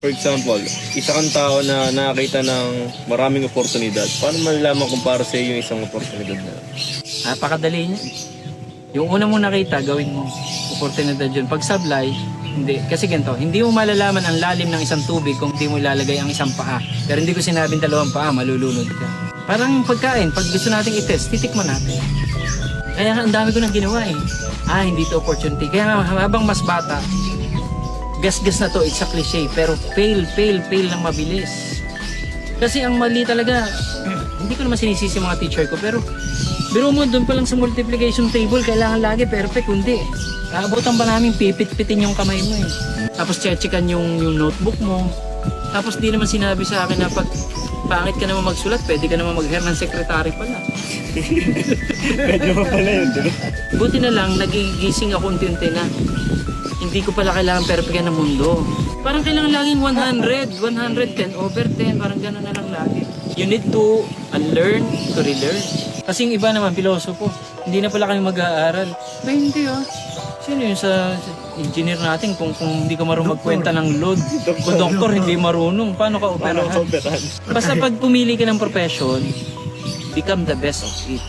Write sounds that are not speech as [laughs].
For example, isa kang tao na nakakita ng maraming oportunidad. Paano malalaman kung para sa iyo yung isang oportunidad na? Napakadali niya. Yung una mo nakita, gawin mo. Oportunidad yun. Pag sablay, hindi. Kasi ganito, hindi mo malalaman ang lalim ng isang tubig kung hindi mo ilalagay ang isang paa. Pero hindi ko sinabing dalawang paa, malulunod ka. Parang pagkain, pag gusto nating i-test, titikman natin. Kaya ang dami ko nang ginawa eh. Ah, hindi to opportunity. Kaya habang mas bata, gas-gas na to, it's a cliche, pero fail, fail, fail ng mabilis. Kasi ang mali talaga, [clears throat] hindi ko naman sinisisi yung mga teacher ko, pero biro mo, doon pa lang sa multiplication table, kailangan lagi perfect, kundi. Aabotan ba namin pipit-pitin yung kamay mo eh. Tapos chechikan yung, yung notebook mo. Tapos di naman sinabi sa akin na pag pangit ka naman magsulat, pwede ka naman mag-hair ng sekretary pala. [laughs] Medyo pa pala yun, di ba? Buti na lang, nagigising ako unti-unti na hindi ko pala kailangan perfect ng mundo. Parang kailangan laging 100, 110, over 10, parang gano'n na lang lagi. You need to unlearn to relearn. Kasi yung iba naman, pilosopo, hindi na pala kayo mag-aaral. Ba hindi ah. Sino yun sa engineer natin kung, kung hindi ka marunong magkwenta ng load? [laughs] Kung doktor hindi marunong, paano ka Paano operahan? ka operahan? Basta pag pumili ka ng profession, become the best of it.